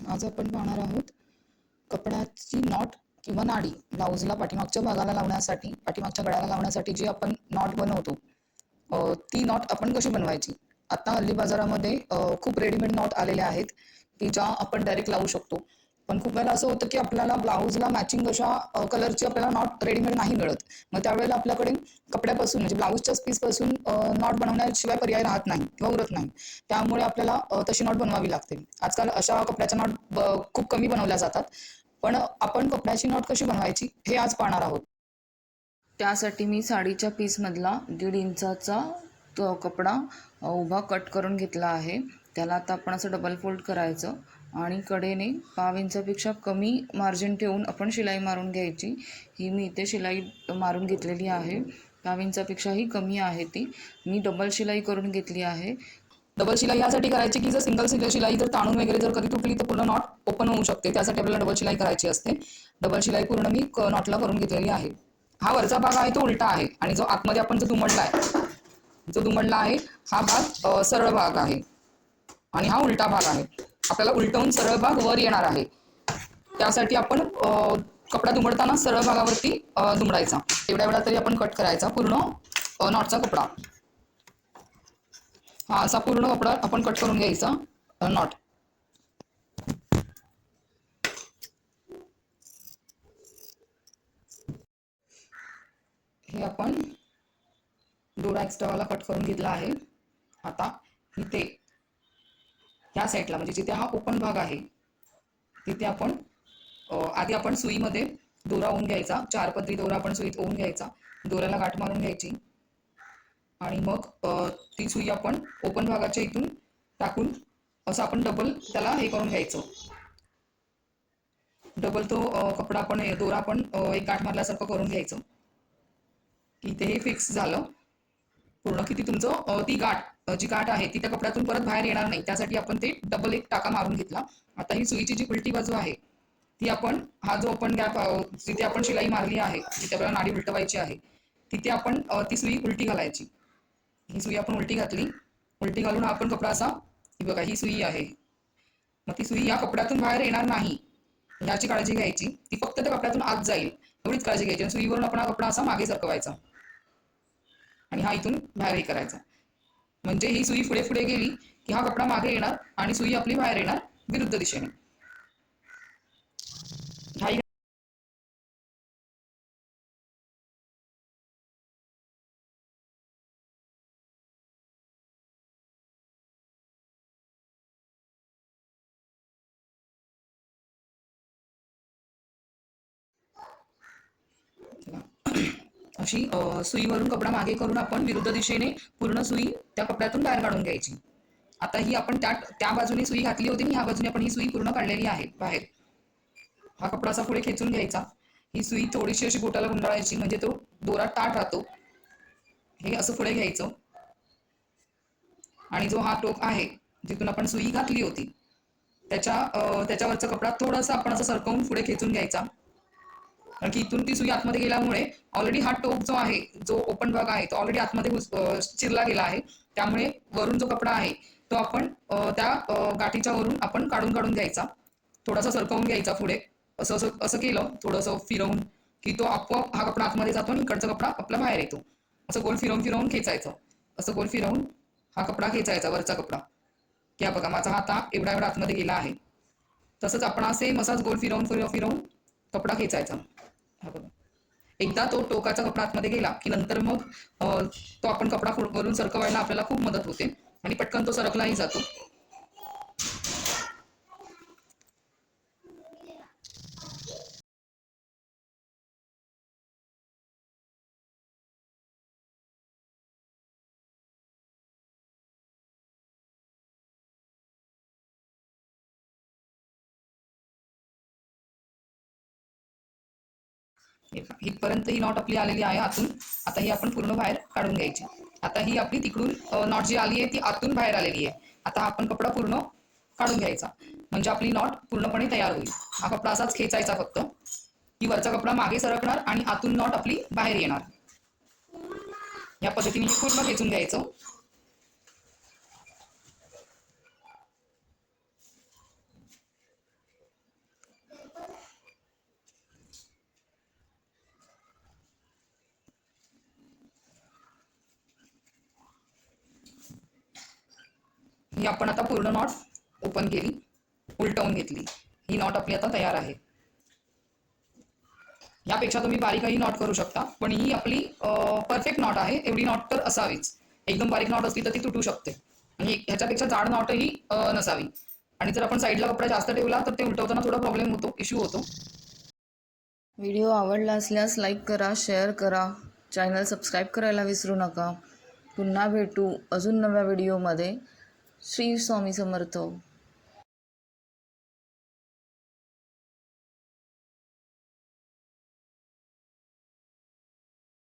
आज आपण पाहणार आहोत कपड्याची नॉट किंवा नाडी ब्लाऊजला पाठीमागच्या भागाला लावण्यासाठी पाठीमागच्या गळ्याला लावण्यासाठी जी आपण नॉट बनवतो ती नॉट आपण कशी बनवायची? आता हल्ली बाजारामध्ये खूप रेडीमेड नॉट आलेल्या आहेत की ज्या आपण डायरेक्ट लावू शकतो. पण खूप वेळेला असं होतं की आपल्याला ब्लाऊजला मॅचिंग अशा कलरची आपल्याला नॉट रेडीमेड नाही मिळत. मग त्यावेळेला आपल्याकडे कपड्यापासून म्हणजे ब्लाऊजच्याच पीसपासून नॉट बनवण्याशिवाय पर्याय राहत नाही किंवा उरत नाही. त्यामुळे आपल्याला तशी नॉट बनवावी लागते. आजकाल अशा कपड्याच्या नॉट खूप कमी बनवल्या जातात. पण आपण कपड्याची नॉट कशी बनवायची हे आज पाहणार आहोत. त्यासाठी मी साडीच्या पीसमधला दीड इंचाचा तो कपडा उभा कट करून घेतला आहे. त्याला आता आपण असं डबल फोल्ड करायचं. आणि कडेने पाव इंचापेक्षा कमी मार्जिन ठेवून आपण शिलाई मारून घ्यायची. ही मी इथे शिलाई मारून घेतलेली आहे. पाव इंचापेक्षाही कमी आहे ती. मी डबल शिलाई करून घेतली आहे. डबल शिलाई यासाठी करायची की जर सिंगल सिंगल शिलाई जर ताणून वगैरे जर कधी तुटली तर पूर्ण नॉट ओपन होऊ शकते. त्यासाठी आपल्याला डबल शिलाई करायची असते. डबल शिलाई पूर्ण मी नॉटला करून घेतलेली आहे. हा वरचा भाग आहे तो उलटा आहे आणि जो आतमध्ये आपण जो दुमडला आहे जो दुमडला आहे हा भाग सरळ भाग आहे आणि हा उलटा भाग आहे. आपल्याला उलटवून सरळ भाग वर येणार आहे. त्यासाठी आपण कपडा दुमडताना सरळ भागावरती दुमडायचा. एवढ्या वेळा तरी आपण कट करायचा पूर्ण नॉटचा कपडा. हा असा पूर्ण कपडा आपण कट करून घ्यायचा नॉट. हे आपण दोरा एक्स्ट्रावाला कट करून घेतला आहे. आता इथे ह्या साईडला म्हणजे जिथे हा ओपन भाग आहे तिथे आपण आधी आपण सुईमध्ये दोरा ओवून घ्यायचा चार पदरी दोरा आपण सुईत ओवून घ्यायचा दोऱ्याला गाठ मारून घ्यायची. आणि मग ती सुई आपण ओपन भागाच्या इथून टाकून असं आपण डबल त्याला हे करून घ्यायचं. डबल तो कपडा आपण दोरा आपण एक गाठ मारल्यासारखं करून घ्यायचं. इथे हे फिक्स झालं. पूर्ण किती तुमचं ती गाठ जी गाठ आहे ती त्या कपड्यातून परत बाहेर येणार नाही. त्यासाठी आपण ते डबल एक टाका मारून घेतला. आता ही सुईची जी उलटी बाजू आहे ती आपण हा जो ओपन गॅप जिथे आपण शिलाई मारली आहे जिथे आपल्याला नाडी उलटवायची आहे तिथे आपण ती सुई उलटी घालायची. ही सुई आपण उलटी घातली. उलटी घालून आपण कपडा असा ही बघा ही सुई आहे. मग ती सुई या कपड्यातून बाहेर येणार नाही याची काळजी घ्यायची. ती फक्त त्या कपड्यातून आत जाईल एवढीच काळजी घ्यायची. आणि सुईवरून आपण हा कपडा असा मागे सरकवायचा. आणि हा इथून बाहेर हे करायचा. म्हणजे ही सुई पुढे पुढे गेली की हा कपडा मागे येणार आणि सुई आपली बाहेर येणार विरुद्ध दिशेने. अशी सुईवरून कपडा मागे करून आपण विरुद्ध दिशेने पूर्ण सुई त्या कपड्यातून बाहेर काढून घ्यायची. आता ही आपण त्या त्या बाजूने सुई घातली होती आणि ह्या बाजूने आपण ही सुई पूर्ण काढलेली आहे बाहेर. हा कपडा असा पुढे खेचून घ्यायचा. ही सुई थोडीशी अशी बोटाला गुंडाळायची म्हणजे तो दोरा ताट राहतो. हे असं पुढे घ्यायचं. आणि जो हा टोक आहे जिथून आपण सुई घातली होती त्याच्या त्याच्यावरचा कपडा थोडासा आपण असं सरकवून पुढे खेचून घ्यायचा. कारण की इथून ती सुई आतमध्ये गेल्यामुळे ऑलरेडी हा टोप जो आहे जो ओपन भाग आहे तो ऑलरेडी आतमध्ये चिरला गेला आहे. त्यामुळे वरून जो कपडा आहे तो आपण त्या गाठीच्या वरून आपण काढून काढून घ्यायचा. थोडासा सरकवून घ्यायचा पुढे. असं असं असं केलं थोडंसं फिरवून की तो आपोआप हा कपडा आतमध्ये जातो आणि इकडचा कपडा आपला बाहेर येतो. असं गोल फिरवून फिरवून खेचायचं. असं गोल फिरवून हा कपडा खेचायचा वरचा कपडा. की हा बघा माझा हात हा एवढा एवढा आतमध्ये गेला आहे. तसंच आपण असे मसाज गोल फिरवून फिरवून फिरवून कपडा खेचायचा. हा बघा. एकदा तो टोकाचा कपडा आतमध्ये गेला की नंतर मग तो आपण कपडा फुड- सरकवायला आपल्याला खूप मदत होते आणि पटकन तो सरकलाही जातो. इथपर्यंत ही नॉट आपली आलेली आहे आतून. आता ही आपण पूर्ण बाहेर काढून घ्यायची. आता ही आपली तिकडून नॉट जी आली आहे ती आतून बाहेर आलेली आहे. आता आपण कपडा पूर्ण काढून घ्यायचा. म्हणजे आपली नॉट पूर्णपणे तयार होईल. हा कपडा असाच खेचायचा फक्त. की वरचा कपडा मागे सरकणार आणि आतून नॉट आपली बाहेर येणार. या पद्धतीने पूर्ण खेचून घ्यायचं. ही आपण आता पूर्ण नॉट ओपन केली उलटवून घेतली. ही नॉट आपली आता तयार आहे. यापेक्षा तुम्ही बारीकही नॉट करू शकता पण ही आपली परफेक्ट नॉट आहे. एवढी नॉट तर असावीच. एकदम बारीक नॉट असली तर ती तुटू शकते. आणि ह्याच्यापेक्षा जाड नॉटही नसावी. आणि जर आपण साईडला कपडा जास्त ठेवला तर ते उलटवताना थोडा प्रॉब्लेम होतो इश्यू होतो. व्हिडिओ आवडला असल्यास लाईक करा शेअर करा. चॅनल सबस्क्राईब करायला विसरू नका. पुन्हा भेटू अजून नव्या व्हिडिओमध्ये श्री स्वामी समर्थ